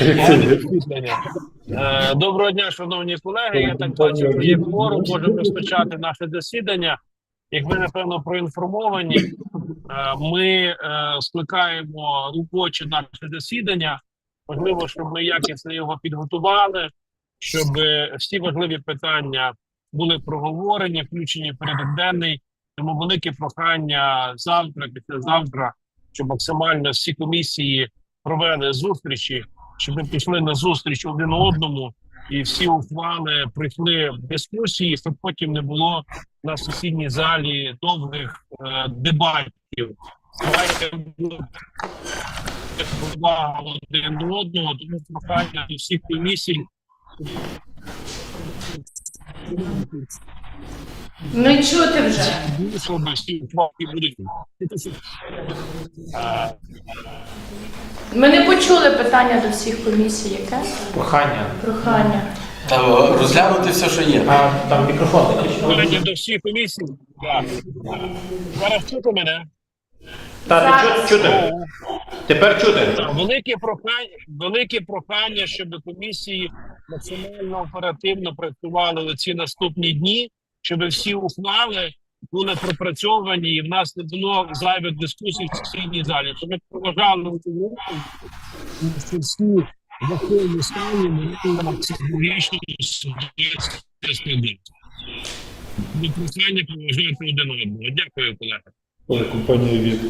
Е, Доброго дня, шановні колеги. Я так бачу, є форум. Можемо розпочати наше засідання. Як ви напевно проінформовані, е, ми е, скликаємо робоче наше засідання. Важливо, щоб ми якісно його підготували, щоб всі важливі питання були проговорені, включені в порядок денний. Тому велике прохання завтра, післязавтра, щоб максимально всі комісії провели зустрічі, щоб ми пішли на зустріч один одному, і всі ухвали прийшли в дискусії, щоб потім не було на сесійній залі довгих е, дебатів. Давайте увага один до одного, тому прохання до всіх комісій. Не чути вже. щоб всі ухвали будуть. Е, Ми не почули питання до всіх комісій. Яке? Прохання. Прохання. Та розглянути все, що є. А там мікрофон. Прохання до всіх комісій. Так. Зараз чути мене. Та ти чути. Тепер чути. Велике прохання, велике прохання, щоб комісії максимально оперативно працювали у ці наступні дні, щоб всі ухвали були пропрацьовані і в нас не було зайвих дискусій в сесійній залі. Щоб ми поважали що всі в законі стані ми психологічно судити. Прохання поважати один одного. Дякую, колеги. компанія від.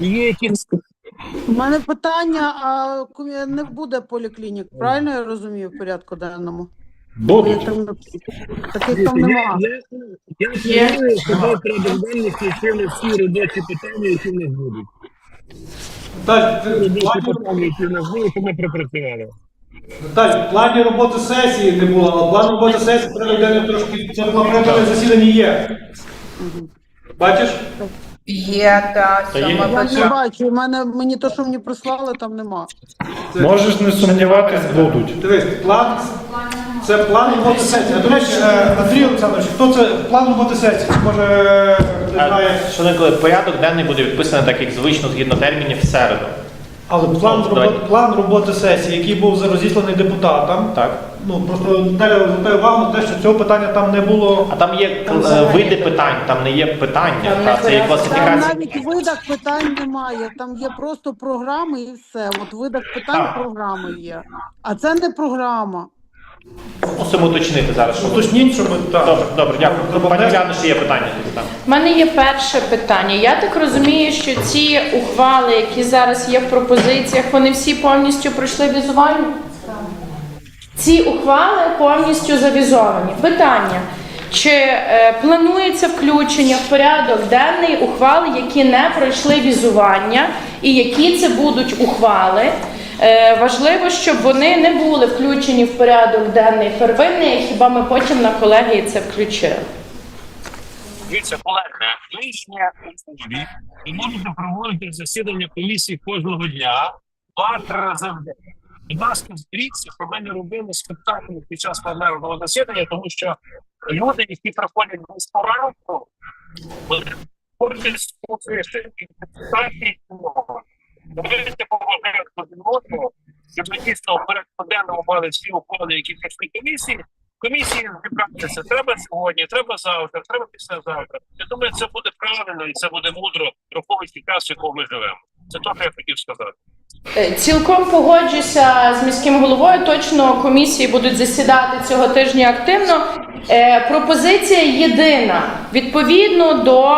Є якісь У мене питання, а не буде поліклінік, правильно я розумію в порядку денному? Будуть. Таких там нема. Я, я, я планую, щоб ми передбачені всі робочі питання, які в нас будуть. Так, Робочі плані, питання, які в нас будуть, щоб ми пропрацювали. так, в плані роботи сесії не було, а в плані роботи сесії денний трошки це на засідання є. Бачиш? Є та Та є. Я не бачу, у мене мені то, що мені прислали, там нема. Можеш не сумніватись, будуть. Дивись, план це план роботи сесії. До речі, е, Андрій Олександрович, хто це план роботи сесії? Може, не знає. Шановні колеги, порядок денний буде відписаний так, як звично, згідно термінів, в середу. Але план, Ну, давайте. робот, план роботи сесії, який був розісланий депутатам. Так. Ну просто Наталя звертає увагу на те, що цього питання там не було. А там є е, види питань, там не є питання, Там та, це є. Там класифікація. навіть видах питань немає, там є просто програми і все. От видах питань Так. програми є. А це не програма. Мусимо уточнити зараз. Що... Уточніть, щоб так. Добре, добре, дякую. Пані внести. Ще є питання. У мене є перше питання. Я так розумію, що ці ухвали, які зараз є в пропозиціях, вони всі повністю пройшли візування? Ці ухвали повністю завізовані. Питання. Чи е, планується включення в порядок денний ухвал, які не пройшли візування, і які це будуть ухвали? Е, важливо, щоб вони не були включені в порядок денний первинний, хіба ми потім на колегії це включили? Дивіться, колеги, рішення уряді, ви можете проводити засідання комісії кожного дня, два-три рази в день. Будь ласка, зберіться, щоб ми не робили спектаклі під час пленарного засідання, тому що люди, які приходять без поранку, вони хочуть слухати Давайте поважаємо один одного, щоб ми дійсно в порядку денному мали всі уходи, які прийшли комісії. Комісії зібратися треба сьогодні, треба завтра, треба післязавтра. Я думаю, це буде правильно і це буде мудро, враховуючи час, в якому ми живемо. Це те, що я хотів сказати. Е, Цілком погоджуся з міським головою. Точно комісії будуть засідати цього тижня активно. Е, пропозиція єдина відповідно до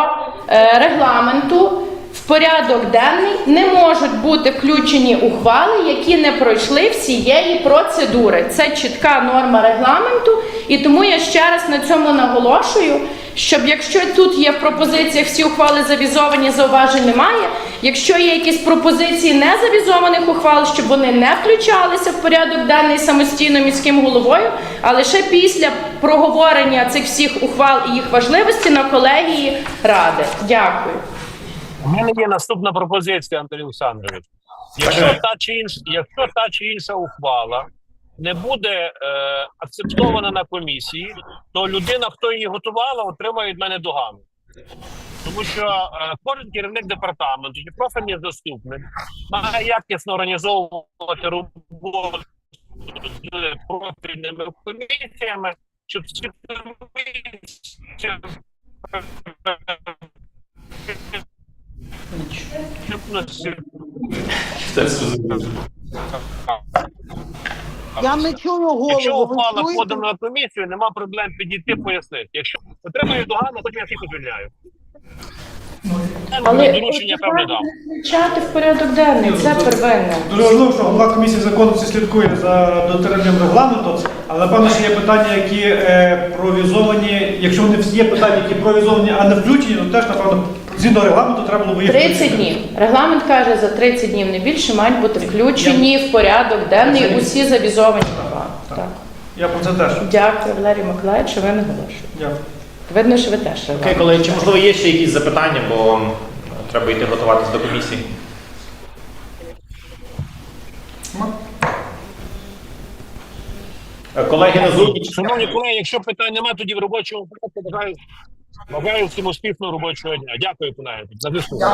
е, регламенту. Порядок денний не можуть бути включені ухвали, які не пройшли всієї процедури. Це чітка норма регламенту, і тому я ще раз на цьому наголошую, щоб якщо тут є в пропозиціях всі ухвали завізовані, зауважень немає. Якщо є якісь пропозиції незавізованих ухвал, щоб вони не включалися в порядок денний самостійно міським головою, а лише після проговорення цих всіх ухвал і їх важливості на колегії ради. Дякую. У мене є наступна пропозиція, Андрій Олександрович. Якщо та чи інша, якщо та чи інша ухвала не буде е, акцептована на комісії, то людина, хто її готувала, отримає від мене догану. Тому що е, кожен керівник департаменту чи профільний заступник має якісно організовувати роботу з профільними комісіями, щоб ці комісії щоб на Я не чую Якщо голову. Ви ухвала подана на комісію, нема проблем підійти пояснити. Якщо отримаю догану, потім я всіх звільняю. Але доручення певне дам. включати в порядок денний, це первинне. Дуже важливо, що голова комісії законності слідкує за дотриманням регламенту, але напевно ще є питання, які е, провізовані. Якщо вони всі є питання, які провізовані, а не включені, то теж напевно згідно регламенту треба було їх 30 днів. Регламент каже, за 30 днів не більше мають бути включені в порядок денний усі завізовані права. Так. Я про це теж. Дякую, Валерій Миколаївич, що ви наголошуєте. Дякую. Видно, що ви теж. Окей, регламент. колеги, чи можливо є ще якісь запитання, бо треба йти готуватися до комісії. Колеги на зустріч. Шановні колеги, якщо питань немає, тоді в робочому порядку бажаю, бажаю всім успішного робочого дня. Дякую, колеги, за дискусію.